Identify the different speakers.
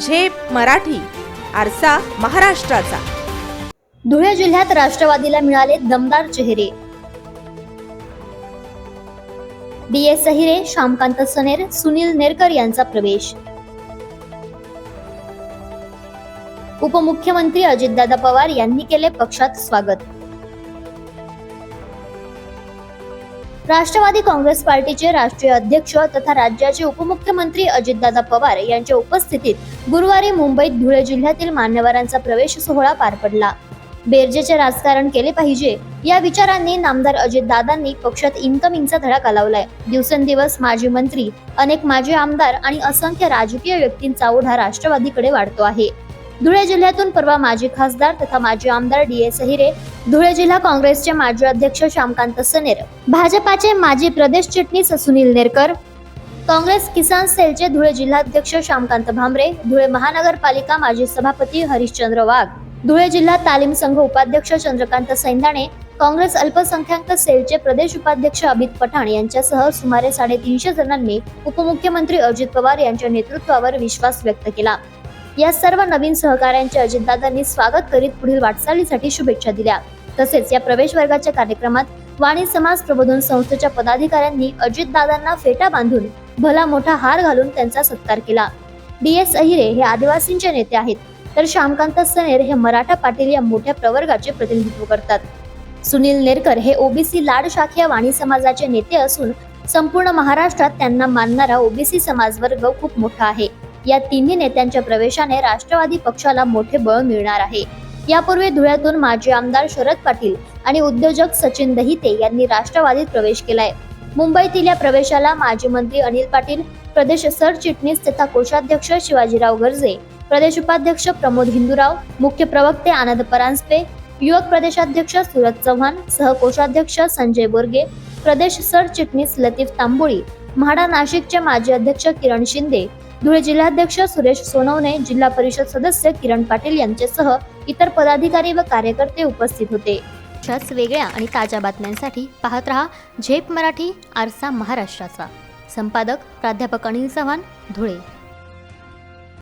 Speaker 1: झेप मराठी आरसा महाराष्ट्राचा.
Speaker 2: धुळे जिल्ह्यात राष्ट्रवादीला मिळाले दमदार चेहरे. डी एस सहिरे श्यामकांत सनेर सुनील नेरकर यांचा प्रवेश. उपमुख्यमंत्री अजितदादा पवार यांनी केले पक्षात स्वागत. राष्ट्रवादी काँग्रेस पार्टीचे राष्ट्रीय अध्यक्ष तथा राज्याचे उपमुख्यमंत्री अजितदादा पवार यांच्या उपस्थितीत गुरुवारी मुंबईत धुळे जिल्ह्यातील मान्यवरांचा प्रवेश सोहळा पार पडला. बेरजेचे राजकारण केले पाहिजे या विचारांनी नामदार अजितदादांनी पक्षात इन्कमिंगचा धडाका कालावलाय. दिवसेंदिवस माजी मंत्री अनेक माजी आमदार आणि असंख्य राजकीय व्यक्तींचा ओढा राष्ट्रवादीकडे वाढतो आहे. धुळे जिल्ह्यातून परवा माजी खासदार तथा माजी आमदार डी एस अहिरे धुळे जिल्हा काँग्रेसचे माजी अध्यक्ष श्यामकांत सनेर भाजपाचे माजी प्रदेश चिटणीस सुनील नेरकर काँग्रेस किसान सेलचे धुळे जिल्हाध्यक्ष श्यामकांत भामरे धुळे महानगरपालिका माजी सभापती हरिश्चंद्र वाघ धुळे जिल्हा तालीम संघ उपाध्यक्ष चंद्रकांत सैंदाणे काँग्रेस अल्पसंख्याक सेलचे प्रदेश उपाध्यक्ष अमित पठाण यांच्यासह सुमारे साडेतीनशे जणांनी उपमुख्यमंत्री अजित पवार यांच्या नेतृत्वावर विश्वास व्यक्त केला. या सर्व नवीन सहकाऱ्यांचे अजितदादांनी स्वागत करीत पुढील वाटचालीसाठी शुभेच्छा दिल्या. तसेच या प्रवेश वर्गाच्या कार्यक्रमात वाणी समाज प्रबोधन संस्थेच्या पदाधिकाऱ्यांनी अजितदादांना फेटा बांधून भला मोठा हार घालून त्यांचा सत्कार केला. डी एस अहिरे हे आदिवासींचे नेते आहेत तर श्यामकांत सनेर हे मराठा पाटील या मोठ्या प्रवर्गाचे प्रतिनिधित्व करतात. सुनील नेरकर हे ओबीसी लाड शाखीय वाणी समाजाचे नेते असून संपूर्ण महाराष्ट्रात त्यांना मानणारा ओबीसी समाज वर्ग खूप मोठा आहे. या तिन्ही नेत्यांच्या प्रवेशाने राष्ट्रवादी पक्षाला मोठे बळ मिळणार आहे. यापूर्वी धुळ्यातून माजी आमदार शरद पाटील आणि उद्योजक सचिन दहिते यांनी राष्ट्रवादीत प्रवेश केलाय. मुंबईतील या प्रवेशाला माजी मंत्री अनिल पाटील प्रदेश सरचिटणीस तथा कोषाध्यक्ष शिवाजीराव गर्जे प्रदेश उपाध्यक्ष प्रमोद हिंदूराव मुख्य प्रवक्ते आनंद परांजपे युवक प्रदेशाध्यक्ष सुरज चव्हाण सहकोषाध्यक्ष संजय बोरगे प्रदेश सरचिटणीस लतीफ तांबोळी म्हाडा नाशिकचे माजी अध्यक्ष किरण शिंदे धुळे जिल्हाध्यक्ष सुरेश सोनवणे जिल्हा परिषद सदस्य किरण पाटील यांच्यासह इतर पदाधिकारी व कार्यकर्ते उपस्थित होते. अशाच वेगळ्या आणि ताज्या बातम्यांसाठी पाहत रहा झेप मराठी आरसा महाराष्ट्राचा. संपादक प्राध्यापक अनिल चव्हाण धुळे.